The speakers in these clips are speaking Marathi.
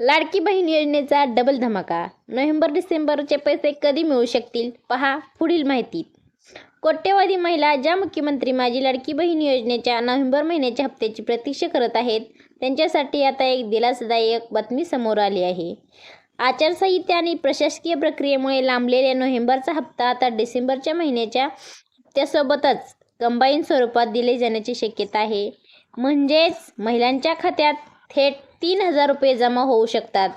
लाडकी बहीण योजनेचा डबल धमाका. नोव्हेंबर डिसेंबरचे पैसे कधी मिळू शकतील? पहा पुढील माहिती. कोट्यवधी महिला ज्या मुख्यमंत्री माझी लाडकी बहीण योजनेच्या नोव्हेंबर महिन्याच्या हप्त्याची प्रतीक्षा करत आहेत त्यांच्यासाठी आता एक दिलासदायक बातमी समोर आली आहे. आचारसंहिता आणि प्रशासकीय प्रक्रियेमुळे लांबलेल्या नोव्हेंबरचा हप्ता आता डिसेंबरच्या महिन्याच्या हप्त्यासोबतच कंबाईन स्वरूपात दिले जाण्याची शक्यता आहे. म्हणजेच महिलांच्या खात्यात थेट तीन हजार रुपये जमा होऊ शकतात.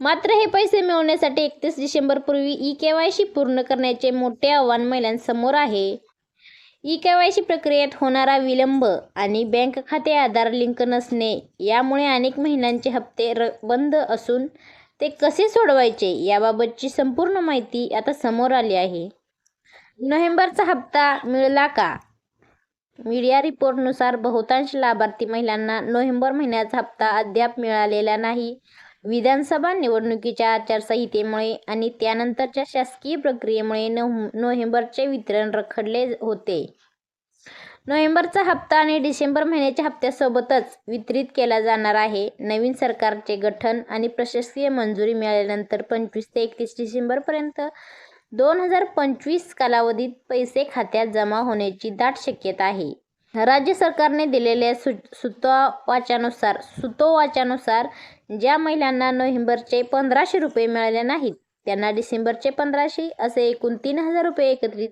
मात्र हे पैसे मिळवण्यासाठी एकतीस डिसेंबरपूर्वी ई के वाय सी पूर्ण करण्याचे मोठे आव्हान महिलांसमोर आहे. ई के वाय सी प्रक्रियेत होणारा विलंब आणि बँक खाते आधार लिंक नसणे यामुळे अनेक महिलांचे हप्ते र बंद असून ते कसे सोडवायचे याबाबतची संपूर्ण माहिती आता समोर आली आहे. नोव्हेंबरचा हप्ता मिळाला का? मीडिया रिपोर्टनुसार बहुतांश लाभार्थी महिलांना नोव्हेंबर महिन्याचा हप्ता अद्याप मिळालेला नाही. विधानसभा निवडणुकीच्या आचारसंहितेमुळे आणि त्यानंतरच्या शासकीय प्रक्रियेमुळे नोव्ह नोव्हेंबरचे वितरण रखडले होते. नोव्हेंबरचा हप्ता आणि डिसेंबर महिन्याच्या हप्त्यासोबतच वितरित केला जाणार आहे. नवीन सरकारचे गठन आणि प्रशासकीय मंजुरी मिळाल्यानंतर पंचवीस ते एकतीस डिसेंबरपर्यंत दोन हजार पंचवीस कालावधीत पैसे खात्यात जमा होण्याची दाट शक्यता आहे. राज्य सरकारने दिलेल्या सु सुतोवाच्यानुसार सुतोवाचानुसार ज्या महिलांना नोव्हेंबरचे पंधराशे रुपये मिळाले नाहीत त्यांना डिसेंबरचे पंधराशे असे एकूण तीन हजार रुपये एकत्रित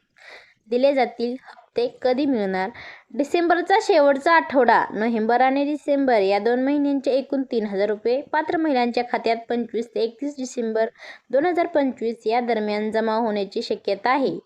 दिले जातील. ते कधी मिळणार? डिसेंबरचा शेवटचा आठवडा नोव्हेंबर आणि डिसेंबर या दोन महिन्यांचे एकूण तीन हजार रुपये. पात्र महिलांच्या खात्यात पंचवीस ते एकतीस डिसेंबर दोन हजार पंचवीस या दरम्यान जमा होण्याची शक्यता आहे.